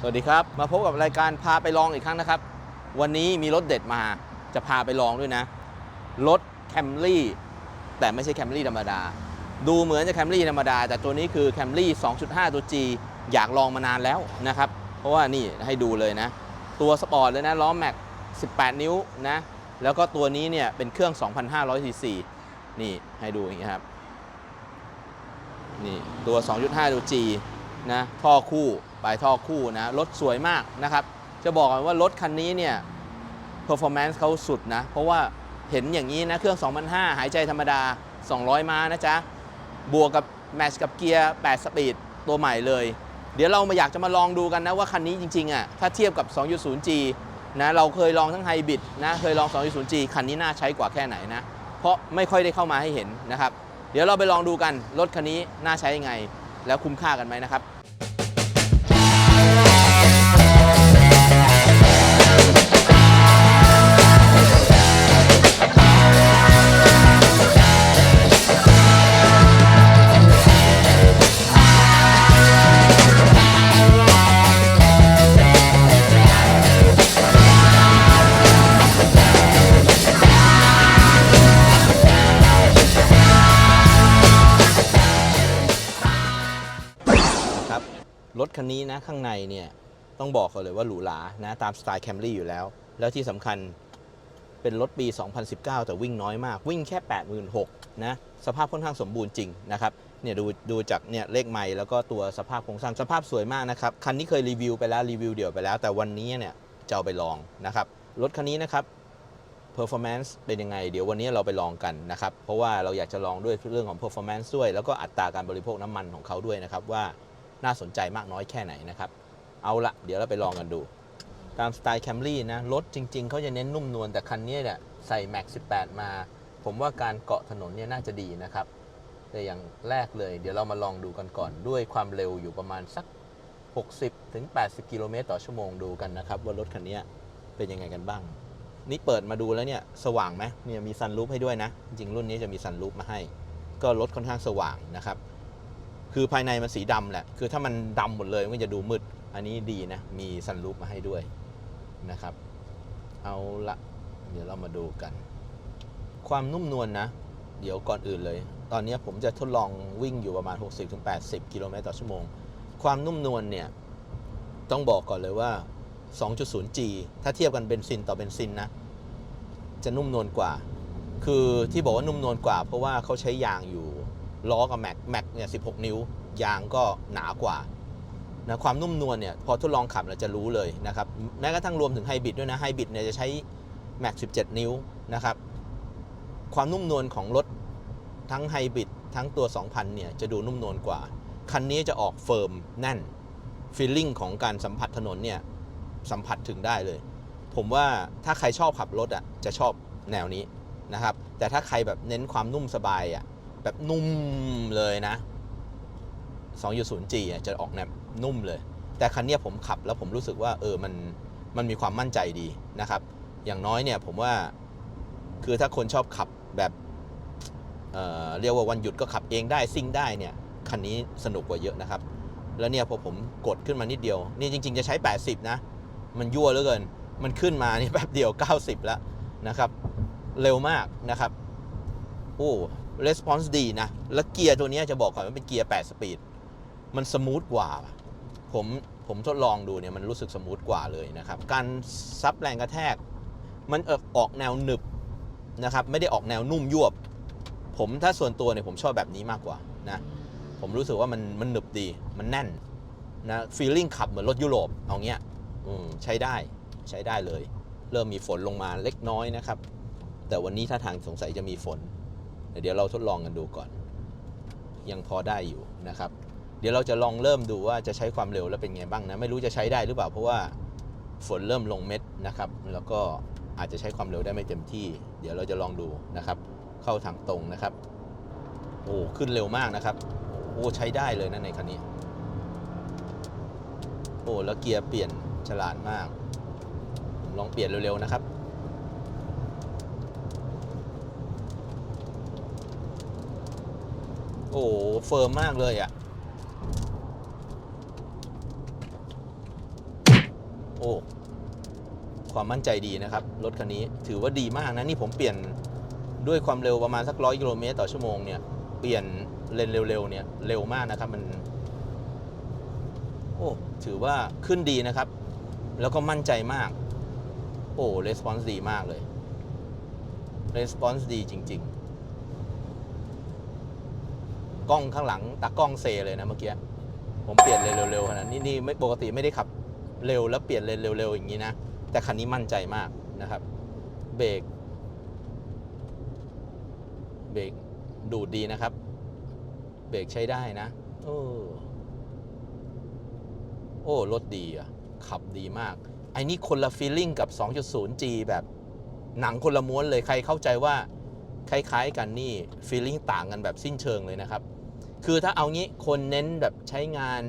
สวัสดีครับ มาพบกับรายการพาไปลองอีกครั้งนะครับ วันนี้มีรถเด็ดมาจะพาไปลองด้วยนะ รถแคมรี่แต่ไม่ใช่แคมรี่ธรรมดา ดูเหมือนจะแคมรี่ธรรมดา แต่ตัวนี้คือแคมรี่2.5 ตัว G อยากลองมานานแล้วนะครับ เพราะว่านี่ให้ดูเลยนะ ตัวสปอร์ตเลยนะล้อแม็ก 18 นิ้วนะ แล้วก็ตัวนี้เนี่ยเป็นเครื่อง 2,500ซีซีนี่ให้ดูอย่างนี้ครับนี่ตัว 2.5 ตัว G นะท่อคู่ปลายท่อคู่นะรถสวยมากนะครับ จะบอกกันว่ารถคันนี้เนี่ย performance เขาสุดนะ เพราะว่าเห็นอย่างนี้นะเครื่อง2,500หายใจธรรมดา 200 ม้านะจ๊ะ บวกกับแมชกับเกียร์ 8 สปีด ตัวใหม่เลย เดี๋ยวเรามาอยากจะมาลองดูกันนะว่าคันนี้จริงๆอะถ้าเทียบกับ 2.0G นะเราเคยลองทั้งไฮบริดนะเคยลอง 2.0G คันนี้น่าใช้กว่าแค่ไหนนะ เพราะไม่ค่อยได้เข้ามาให้เห็นนะครับ เดี๋ยวเราไปลองดูกันรถคันนี้น่าใช้ยังไง แล้วคุ้มค่ากันไหมนะครับ ข้างในเนี่ยต้องบอกก่อนเลยว่าหรูหรานะตามสไตล์แคมรี่อยู่แล้ว แล้วที่สำคัญเป็นรถปี 2019 แต่วิ่งน้อยมาก วิ่งแค่ 86,000นะสภาพค่อนข้างสมบูรณ์จริงนะครับเนี่ยดูดูจากเนี่ยเลขไมล์แล้วก็ตัวสภาพโครงสร้างสภาพสวยมากนะครับ คันนี้เคยรีวิวไปแล้วรีวิวเดี่ยวไปแล้ว แต่วันนี้เนี่ยจะเอาไปลองนะครับ รถคันนี้นะครับ performance เป็นยังไง เดี๋ยววันนี้เราไปลองกันนะครับ เพราะว่าเราอยากจะลองด้วยเรื่องของ performance ด้วย แล้วก็อัตราการบริโภคน้ำมันของเขาด้วยนะครับว่า น่าสนใจมากน้อยแค่ไหนนะครับ เอาละเดี๋ยวเราไปลองกันดู ตามสไตล์แคมรี่นะ รถจริงๆ เขาจะเน้นนุ่มนวลแต่คันนี้เนี่ยใส่ Max 18 มา ผมว่าการเกาะถนนเนี่ยน่าจะดีนะครับ แต่อย่างแรกเลย เดี๋ยวเรามาลองดูกันก่อนด้วยความเร็วอยู่ประมาณสัก 60ถึง80 กิโลเมตรต่อชั่วโมงดูกันนะครับว่ารถคันนี้เป็นยังไงกันบ้าง นี่เปิดมาดูแล้วเนี่ยสว่างไหมเนี่ยมีซันรูฟให้ด้วยนะ จริงรุ่นนี้จะมีซันรูฟมาให้ ก็รถค่อนข้างสว่างนะครับ คือภายในมันสีดำแหละ คือถ้ามันดำหมดเลยมันก็จะดูมืด อันนี้ดีนะ มีซันรูฟมาให้ด้วยนะครับ เอาละ เดี๋ยวเรามาดูกัน ความนุ่มนวลนะ เดี๋ยวก่อนอื่นเลย ตอนนี้ผมจะทดลองวิ่งอยู่ประมาณ 60-80 กิโลเมตรต่อชั่วโมง ความนุ่มนวลเนี่ย ต้องบอกก่อนเลยว่า 2.0G ถ้าเทียบกันเบนซินต่อเบนซินนะ จะนุ่มนวลกว่า คือที่บอกว่านุ่มนวลกว่า เพราะว่าเขาใช้ยางอยู่ ล้อกับแม็กแม็กเนี่ย16นิ้ว ยางก็หนากว่านะความนุ่มนวลเนี่ยพอทดลองขับเราจะรู้เลยนะครับแม้กระทั่งรวมถึงไฮบริดด้วยนะไฮบริดเนี่ยจะใช้แม็ก17 นิ้วนะครับความนุ่มนวลของรถทั้งไฮบริดทั้งตัว 2,000 เนี่ยจะดูนุ่มนวลกว่า คันนี้จะออกเฟิร์มแน่นฟีลลิ่งของการสัมผัสถนนเนี่ยสัมผัสถึงได้เลย ผมว่าถ้าใครชอบขับรถอะจะชอบแนวนี้นะครับแต่ถ้าใครแบบเน้นความนุ่มสบายอะ แบบนุ่มเลยนะ 2.0G จะออกแนวนุ่มเลย แต่คันนี้ผมขับแล้วผมรู้สึกว่าเออมันมันมีความมั่นใจดีนะครับ อย่างน้อยเนี่ยผมว่าคือถ้าคนชอบขับแบบเเรียกว่าวันหยุดก็ขับเองได้ซิ่งได้เนี่ยคันนี้สนุกกว่าเยอะนะครับ แล้วเนี่ยพอผมกดขึ้นมานิดเดียว นี่จริง ๆ จะใช้ 80 นะ มันยั่วเหลือเกิน มันขึ้นมานี่แป๊บเดียว 90 แล้วนะครับ เร็วมากนะครับ โอ้ response ดีนะ แล้วเกียร์ตัวนี้จะบอกก่อนว่าเป็นเกียร์ 8 สปีด มันสมูทกว่า ผมผมทดลองดูเนี่ยมันรู้สึกสมูทกว่าเลยนะครับ การซับแรงกระแทก มันออออกแนวหนึบนะครับ ไม่ได้ออกแนวนุ่มยวบ ผมถ้าส่วนตัวเนี่ยผมชอบแบบนี้มากกว่านะ ผมรู้สึกว่ามันมันหนึบดี มันแน่นนะฟีลลิ่งขับเหมือนรถยุโรปเอาเงี้ยใช้ได้ใช้ได้เลย เริ่มมีฝนลงมาเล็กน้อยนะครับ แต่วันนี้ถ้าทางสงสัยจะมีฝน เดี๋ยวเราทดลองกันดูก่อน ยังพอได้อยู่นะครับ เดี๋ยวเราจะลองเริ่มดูว่าจะใช้ความเร็วแล้วเป็นไงบ้างนะ ไม่รู้จะใช้ได้หรือเปล่า เพราะว่าฝนเริ่มลงเม็ดนะครับ แล้วก็อาจจะใช้ความเร็วได้ไม่เต็มที่ เดี๋ยวเราจะลองดูนะครับ เข้าทางตรงนะครับ โอ้ขึ้นเร็วมากนะครับ โอ้ใช้ได้เลยนะในคันนี้ โอ้แล้วเกียร์เปลี่ยนฉลาดมาก ลองเปลี่ยนเร็วๆนะครับ โอ้เฟิร์มมากเลยอะ่ะ โอ้ความมั่นใจดีนะครับ รถคันนี้ถือว่าดีมากนะ นี่ผมเปลี่ยนด้วยความเร็วประมาณสักร้อยกิโลเมตรต่อชั่วโมงเนี่ย เปลี่ยนเลนเร็วๆเนี่ย เร็วมากนะครับมัน โอ้ ถือว่าขึ้นดีนะครับ แล้วก็มั่นใจมาก โอ้ r e s p o n s ์ดีมากเลย r e s p o n s ์ดีจริง ๆ กล้องข้างหลังตากล้องเซเลยนะเมื่อกี้ผมเปลี่ยนเลนเร็วๆขนาดนี้นี่ไม่ปกติไม่ได้ขับเร็วแล้วเปลี่ยนเลนเร็วๆอย่างนี้นะ แต่คันนี้มั่นใจมากนะครับ เบรกเบรกดูดดีนะครับ เบรกใช้ได้นะ โอ้โอ้รถดีอะ ขับดีมาก ไอ้นี่คนละฟีลลิ่งกับ 2.0G แบบหนังคนละม้วนเลยใครเข้าใจว่า คล้ายๆกันนี่ฟีลลิ่งต่างกันแบบสิ้นเชิงเลยนะครับ คือถ้าเอางี้คนเน้นแบบใช้งาน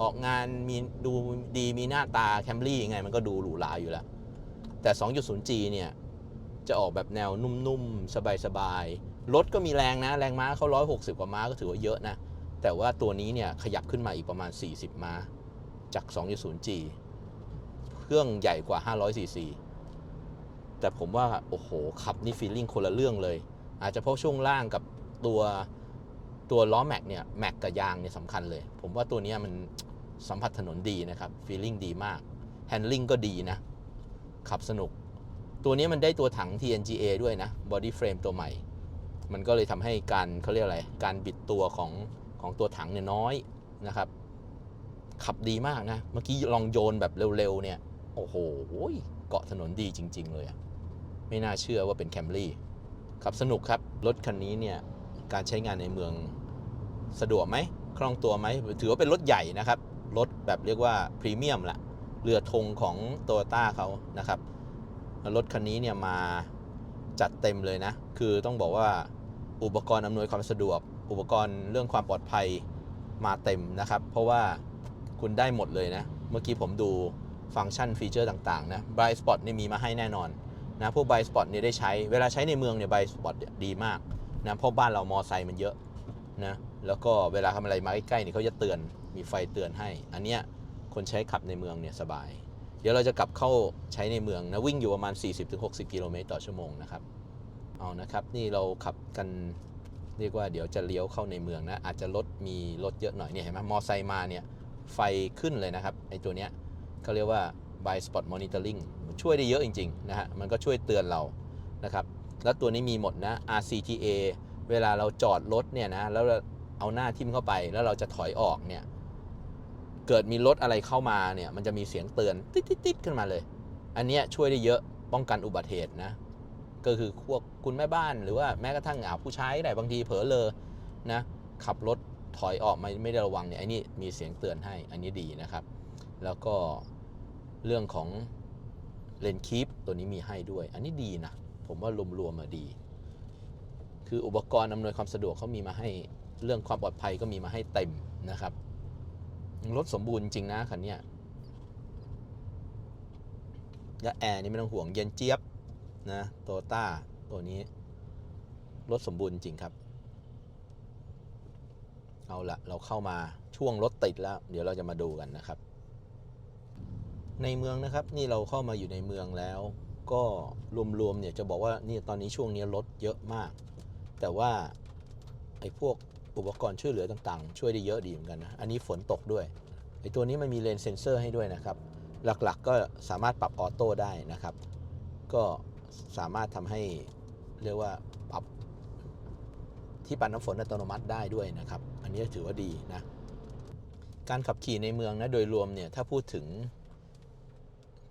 ออกงานมีดูดีมีหน้าตาแคมรี่ยังไง มันก็ดูหรูหราอยู่แล้ว แต่ 2.0G เนี่ย จะออกแบบแนวนุ่มๆ สบายๆ รถก็มีแรงนะ แรงม้าเขา160 กว่าม้าก็ถือว่าเยอะนะ แต่ว่าตัวนี้เนี่ย ขยับขึ้นมาอีกประมาณ 40 ม้า จาก 2.0G เครื่องใหญ่กว่า 500 cc แต่ผมว่า โอ้โห ขับนี่ฟีลลิ่งคนละเรื่องเลย อาจจะเพราะช่วงล่างกับตัว ตัวล้อแม็กเนี่ยแม็กกับยางเนี่ยสำคัญเลย ผมว่าตัวนี้มันสัมผัสถนนดีนะครับฟีลลิ่งดีมากแฮนด์ลิงก็ดีนะ ขับสนุก ตัวนี้มันได้ตัวถัง TNGA ด้วยนะบอดี้เฟรมตัวใหม่ มันก็เลยทำให้การเขาเรียกอะไร การบิดตัวของของตัวถังเนี่ยน้อยนะครับ ขับดีมากนะ เมื่อกี้ลองโยนแบบเร็วๆเนี่ย โอ้โหเกาะถนนดีจริง ๆ เลย ไม่น่าเชื่อว่าเป็นแคมรี่ขับสนุกครับ รถคันนี้เนี่ย การใช้งานในเมือง สะดวกไหมคล่องตัวไหมถือว่าเป็นรถใหญ่นะครับ รถแบบเรียกว่าพรีเมียมละเรือธงของโตโยต้าเขานะครับ รถคันนี้เนี่ยมาจัดเต็มเลยนะ คือต้องบอกว่าอุปกรณ์อำนวยความสะดวก อุปกรณ์เรื่องความปลอดภัยมาเต็มนะครับ เพราะว่าคุณได้หมดเลยนะ เมื่อกี้ผมดูฟังก์ชันฟีเจอร์ต่างๆนะ Bright Spot นี่มีมาให้แน่นอนนะ พวก Bright Spot เนี่ยได้ใช้ เวลาใช้ในเมืองเนี่ย Bright Spot ดีมากนะ เพราะบ้านเรามอไซค์มันเยอะนะ แล้วก็เวลาทำอะไรมาใกล้ๆเนี่ยเขาจะเตือนมีไฟเตือนให้ อันเนี้ยคนใช้ขับในเมืองเนี่ยสบาย เดี๋ยวเราจะกลับเข้าใช้ในเมืองนะวิ่งอยู่ประมาณ 40-60 กิโลเมตรต่อชั่วโมงนะครับเอานะครับนี่เราขับกันเรียกว่าเดี๋ยวจะเลี้ยวเข้าในเมืองนะอาจจะรถมีรถเยอะหน่อยเนี่ยเห็นไหมมอไซค์มาเนี่ยไฟขึ้นเลยนะครับไอตัวเนี้ยเขาเรียกว่า by spot monitoring ช่วยได้เยอะจริงๆนะฮะมันก็ช่วยเตือนเรานะครับแล้วตัวนี้มีหมดนะ RCTA เวลาเราจอดรถเนี่ยนะแล้ว เอาหน้าทิ่มเข้าไปแล้วเราจะถอยออกเนี่ย เกิดมีรถอะไรเข้ามาเนี่ย มันจะมีเสียงเตือนติ๊ดๆๆขึ้นมาเลย อันนี้ช่วยได้เยอะป้องกันอุบัติเหตุนะ ก็คือพวกคุณแม่บ้านหรือว่าแม้กระทั่งอาผู้ใชายก็ได้บางทีเผลอเลอนะ ขับรถถอยออกไม่ไม่ได้ระวังเนี่ยไอ้น,นี่มีเสียงเตือนให้อันนี้ดีนะครับ แล้วก็เรื่องของเลนคีปตัวนี้มีให้ด้วย อันนี้ดีนะ ผมว่ารวมๆมาดี คืออุปกรณ์อำนวยความสะดวกเขามีมาให้ เรื่องความปลอดภัยก็มีมาให้เต็มนะครับรถสมบูรณ์จริงนะคันนี้และแอร์นี่ไม่ต้องห่วงเย็นเจี๊ยบนะโตต้าตัวนี้รถสมบูรณ์จริงครับ เอาละเราเข้ามาช่วงรถติดแล้ว เดี๋ยวเราจะมาดูกันนะครับ ในเมืองนะครับนี่เราเข้ามาอยู่ในเมืองแล้ว ก็รวมๆเนี่ยจะบอกว่านี่ตอนนี้ช่วงนี้รถเยอะมาก แต่ว่าไอ้พวก อุปกรณ์ช่วยเหลือต่างๆ ช่วยได้เยอะดีเหมือนกันนะ อันนี้ฝนตกด้วยไอ้ตัวนี้มันมีเลนส์เซนเซอร์ให้ด้วยนะครับ หลักๆก็สามารถปรับออโต้ได้นะครับ ก็สามารถทำให้เรียกว่าปรับที่ปันน้ำฝนอัตโนมัติได้ด้วยนะครับ อันนี้ถือว่าดีนะ การขับขี่ในเมืองนะโดยรวมเนี่ยถ้าพูดถึง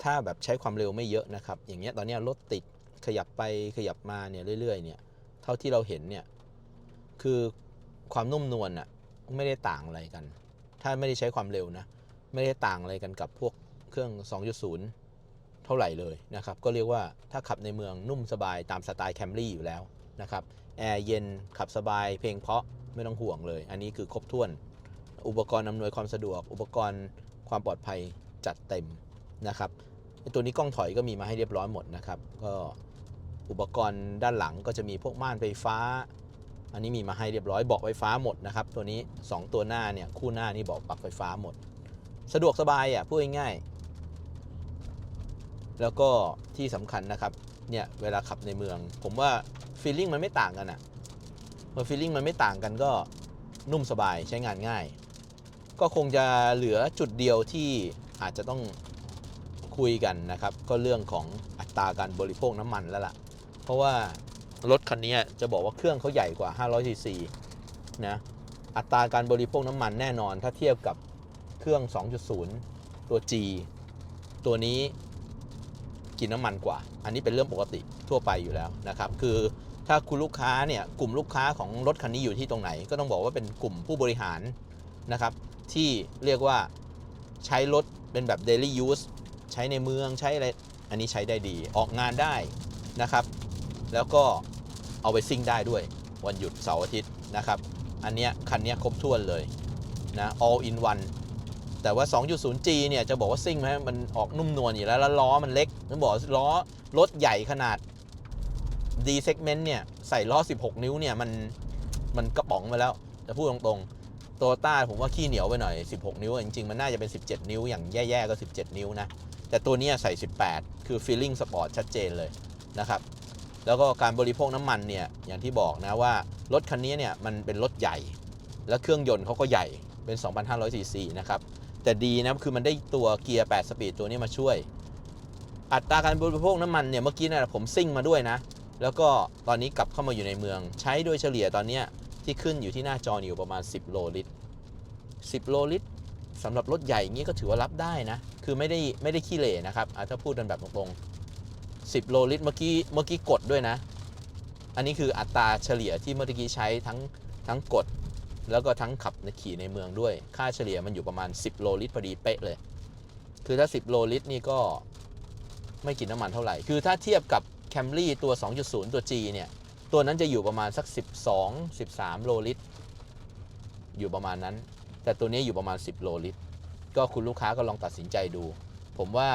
ถ้าแบบใช้ความเร็วไม่เยอะนะครับ อย่างเงี้ยตอนนี้รถติดขยับไปขยับมาเนี่ยเรื่อยๆเนี่ยเท่าที่เราเห็นเนี่ยคือ ความนุ่มนวลอะไม่ได้ต่างอะไรกัน ถ้าไม่ได้ใช้ความเร็วนะ ไม่ได้ต่างอะไรกันกับพวกเครื่อง 2.0 เท่าไหร่เลยนะครับ ก็เรียกว่าถ้าขับในเมืองนุ่มสบายตามสไตล์แคมรี่อยู่แล้วนะครับแอร์เย็นขับสบายเพลงเพราะไม่ต้องห่วงเลย อันนี้คือครบถ้วน อุปกรณ์อำนวยความสะดวก อุปกรณ์ความปลอดภัยจัดเต็มนะครับตัวนี้กล้องถอยก็มีมาให้เรียบร้อยหมดนะครับ ก็อุปกรณ์ด้านหลังก็จะมีพวกม่านไฟฟ้า อันนี้มีมาให้เรียบร้อยเบาะไฟฟ้าหมดนะครับ ตัวนี้ 2 ตัวหน้าเนี่ยคู่หน้านี่เบาะปรับไฟฟ้าหมด สะดวกสบายอะพูดง่ายแล้วก็ที่สำคัญนะครับเนี่ยเวลาขับในเมือง ผมว่าฟีลลิ่งมันไม่ต่างกันอะเมื่อฟีลลิ่งมันไม่ต่างกันก็นุ่มสบายใช้งานง่าย ก็คงจะเหลือจุดเดียวที่อาจจะต้องคุยกันนะครับ ก็เรื่องของอัตราการบริโภคน้ำมันแล้วล่ะ เพราะว่า รถคันนี้จะบอกว่าเครื่องเขาใหญ่กว่า 500ซีซีนะอัตราการบริโภคน้ำมันแน่นอนถ้าเทียบกับเครื่อง 2.0 ตัว G ตัวนี้กินน้ำมันกว่า อันนี้เป็นเรื่องปกติทั่วไปอยู่แล้วนะครับ คือถ้าคุณลูกค้าเนี่ยกลุ่มลูกค้าของรถคันนี้อยู่ที่ตรงไหน ก็ต้องบอกว่าเป็นกลุ่มผู้บริหารนะครับที่เรียกว่าใช้รถเป็นแบบ daily use ใช้ในเมืองใช้อะไร อันนี้ใช้ได้ดีออกงานได้นะครับ แล้วก็เอาไปซิ่งได้ด้วย วันหยุดเสาร์อาทิตย์นะครับ อันเนี้ยคันเนี้ยครบถ้วนเลยนะ all in one แต่ว่า 2.0G เนี่ยจะบอกว่าซิ่งไหมมันออกนุ่มนวลอยู่แล้ว แล้วล้อมันเล็กต้องบอกล้อรถใหญ่ขนาด D segment เนี่ย ใส่ล้อ 16 นิ้วเนี่ย มันมันกระป๋องไปแล้ว จะพูดตรงๆโตต้าผมว่าขี้เหนียวไปหน่อย 16 นิ้ว จริงๆ มันน่าจะเป็น 17 นิ้ว อย่างแย่ ๆ ก็ 17 นิ้วนะ แต่ตัวนี้ใส่ 18 คือ feeling sport ชัดเจนเลยนะครับ แล้วก็การบริโภคน้ำมันเนี่ยอย่างที่บอกนะว่ารถคันนี้เนี่ยมันเป็นรถใหญ่ แล้วเครื่องยนต์เขาก็ใหญ่เป็น 2,500ซีซีนะครับ แต่ดีนะคือมันได้ตัวเกียร์ 8 สปีดตัวนี้มาช่วย อัตราการบริโภคน้ำมันเนี่ยเมื่อกี้นะผมซิ่งมาด้วยนะ แล้วก็ตอนนี้กลับเข้ามาอยู่ในเมือง ใช้โดยเฉลี่ยตอนนี้ที่ขึ้นอยู่ที่หน้าจออยู่ประมาณ 10 โลลิตร 10 โลลิตรสำหรับรถใหญ่อย่างนี้ก็ถือว่ารับได้นะ คือไม่ได้ไม่ได้ขี้เหร่นะครับถ้าพูดกันแบบตรงๆ 10 โลลิตรเมื่อกี้เมื่อกี้กดด้วยนะ อันนี้คืออัตราเฉลี่ยที่เมื่อกี้ใช้ทั้งทั้งกด แล้วก็ทั้งขับขี่ในเมืองด้วย ค่าเฉลี่ยมันอยู่ประมาณ 10 โลลิตรพอดีเป๊ะเลย คือถ้า 10 โลลิตรนี่ก็ไม่กินน้ำมันเท่าไหร่ คือถ้าเทียบกับ Camry ตัว 2.0 ตัว G เนี่ย ตัวนั้นจะอยู่ประมาณสัก 12 13 โลลิตร อยู่ประมาณนั้น แต่ตัวนี้อยู่ประมาณ 10 โลลิตร ก็คุณลูกค้าก็ลองตัดสินใจดู ผมว่า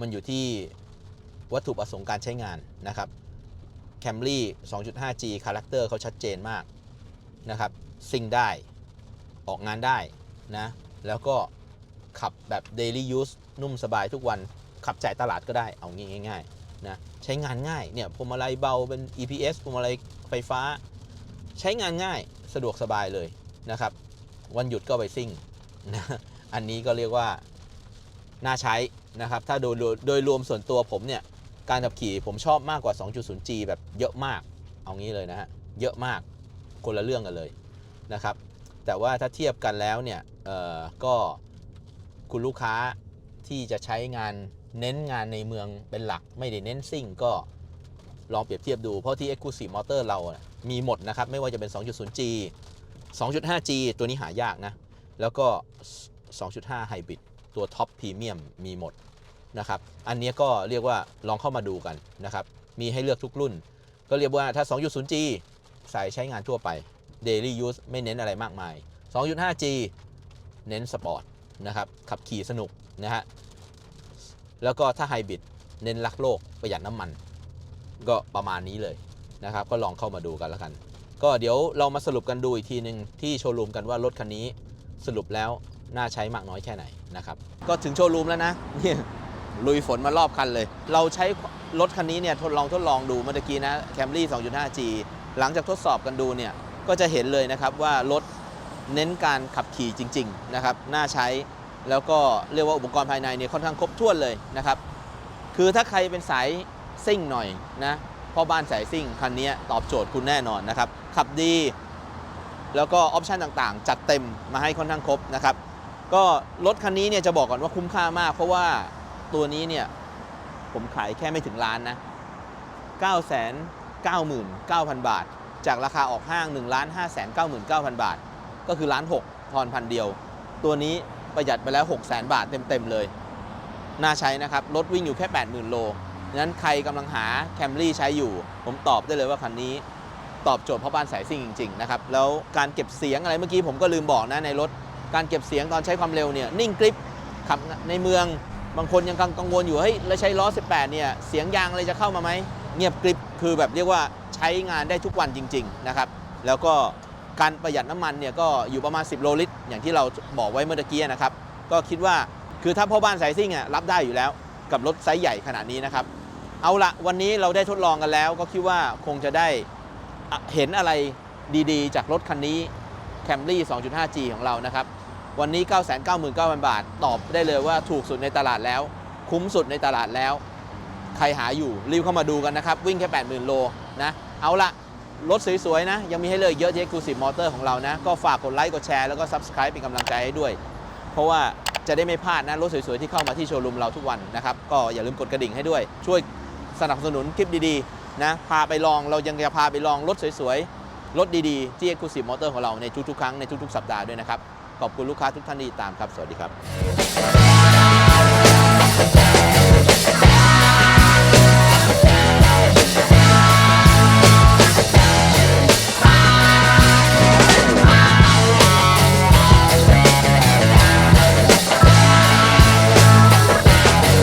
มันอยู่ที่วัตถุประสงค์การใช้งานนะครับ Camry 2.5G คาแรคเตอร์เขาชัดเจนมากนะครับซิ่งได้ออกงานได้นะ แล้วก็ขับแบบ daily use นุ่มสบายทุกวันขับจ่ายตลาดก็ได้เอางี้ง่ายๆนะใช้งานง่ายเนี่ยพวงมาลัยเบาเป็น EPS พวงมาลัยไฟฟ้า ใช้งานง่ายสะดวกสบายเลยนะครับ วันหยุดก็ไปซิ่งนะอันนี้ก็เรียกว่า น่าใช้ นะครับถ้าโดยโดยรวมส่วนตัวผมเนี่ยการขับขี่ผมชอบมากกว่า 2.0G แบบเยอะมาก เอางี้เลยนะฮะ เยอะมาก คนละเรื่องกันเลยนะครับ แต่ว่าถ้าเทียบกันแล้วเนี่ยเอ่อก็คุณลูกค้าที่จะใช้งานเน้นงานในเมืองเป็นหลัก ไม่ได้เน้นซิ่งก็ลองเปรียบเทียบดู เพราะที่ Exclusive Motor เรามีหมดนะครับ ไม่ว่าจะเป็น 2.0G 2.5G ตัวนี้หายากนะ แล้วก็ 2.5 Hybrid ตัวท็อปพรีเมียมมีหมด นะครับอันนี้ก็เรียกว่าลองเข้ามาดูกันนะครับมีให้เลือกทุกรุ่น ก็เรียกว่าถ้า 2.0G ใส่ใช้งานทั่วไป daily use ไม่เน้นอะไรมากมาย 2.5G เน้นสปอร์ตนะครับขับขี่สนุกนะฮะแล้วก็ถ้าไฮบริดเน้นรักโลกประหยัดน้ำมัน ก็ประมาณนี้เลยนะครับ ก็ลองเข้ามาดูกันแล้วกัน ก็เดี๋ยวเรามาสรุปกันดูอีกทีหนึ่งที่โชว์รูมกันว่ารถคันนี้สรุปแล้วน่าใช้มากน้อยแค่ไหนนะครับ ก็ถึงโชว์รูมแล้วนะเนี่ย ลุยฝนมารอบคันเลย เราใช้รถคันนี้เนี่ยทดลองทดลองดูเมื่อกี้นะ Camry 2.5G หลังจากทดสอบกันดูเนี่ยก็จะเห็นเลยนะครับว่ารถเน้นการขับขี่จริงๆนะครับน่าใช้แล้วก็เรียกว่าอุปกรณ์ภายในเนี่ยค่อนข้างครบถ้วนเลยนะครับคือถ้าใครเป็นสายซิ่งหน่อยนะพ่อบ้านสายซิ่งคันนี้ตอบโจทย์คุณแน่นอนนะครับขับดี แล้วก็ออปชันต่างๆ จัดเต็มมาให้ค่อนข้างครบนะครับก็รถคันนี้เนี่ยจะบอกก่อนว่าคุ้มค่ามาก เพราะว่า ตัวนี้เนี่ย ผมขายแค่ไม่ถึงล้านนะ 9 9 9 9 0 0 บาท จากราคาออกห้าง 1 5 9 9 0 0 0 บาท ก็คือล้าน6ทอนพันเดียว ตัวนี้ประหยัดไปแล้ว 6 0 0 0 0 บาทเต็ม ๆ เลย น่าใช้นะครับ รถวิ่งอยู่แค่ 80,000 โลงั้นใครกำลังหาแคมรี่ใช้อยู่ ผมตอบได้เลยว่าคันนี้ตอบโจทย์พ่อบ้านสายซิ่งจริง ๆ นะครับ แล้วการเก็บเสียงอะไรเมื่อกี้ผมก็ลืมบอกนะในรถ การเก็บเสียงตอนใช้ความเร็วเนี่ยนิ่งกริปขับในเมือง บางคนยังกังวลอยู่เฮ้ยแล้วใช้ล้อ 18 เนี่ย เสียงยางอะไรจะเข้ามาไหม เงียบกริปคือแบบเรียกว่าใช้งานได้ทุกวันจริง ๆ นะครับ แล้วก็การประหยัดน้ำมันเนี่ยก็อยู่ประมาณ 10 โลลิตร อย่างที่เราบอกไว้เมื่อกี้นะครับ ก็คิดว่าคือถ้าพ่อบ้านสายซิ่งอะรับได้อยู่แล้วกับรถไซส์ใหญ่ขนาดนี้นะครับ เอาละวันนี้เราได้ทดลองกันแล้ว ก็คิดว่าคงจะได้เห็นอะไรดีๆ จากรถคันนี้ Camry 2.5G ของเรานะครับ วันนี้ 999,000 บาท ตอบได้เลยว่าถูกสุดในตลาดแล้ว คุ้มสุดในตลาดแล้ว ใครหาอยู่รีบเข้ามาดูกันนะครับ วิ่งแค่ 80,000 โลนะ เอาละรถสวยๆนะ ยังมีให้เลือกเยอะที่ Exclusive Motor ของเรานะ ก็ฝากกดไลค์กดแชร์แล้วก็ Subscribe เป็นกำลังใจให้ด้วย เพราะว่าจะได้ไม่พลาดนะ รถสวยๆที่เข้ามาที่โชว์รูมเราทุกวันนะครับก็อย่าลืมกดกระดิ่งให้ด้วย ช่วยสนับสนุนคลิปดีๆนะพาไปลองเรายังจะพาไปลองรถสวยๆรถดีๆที่ Exclusive Motor ของเราในทุกๆ ครั้งในทุกๆ สัปดาห์ด้วยนะครับ ขอบคุณลูกค้าทุกท่านที่ติดตามครับ สวัสดีครับ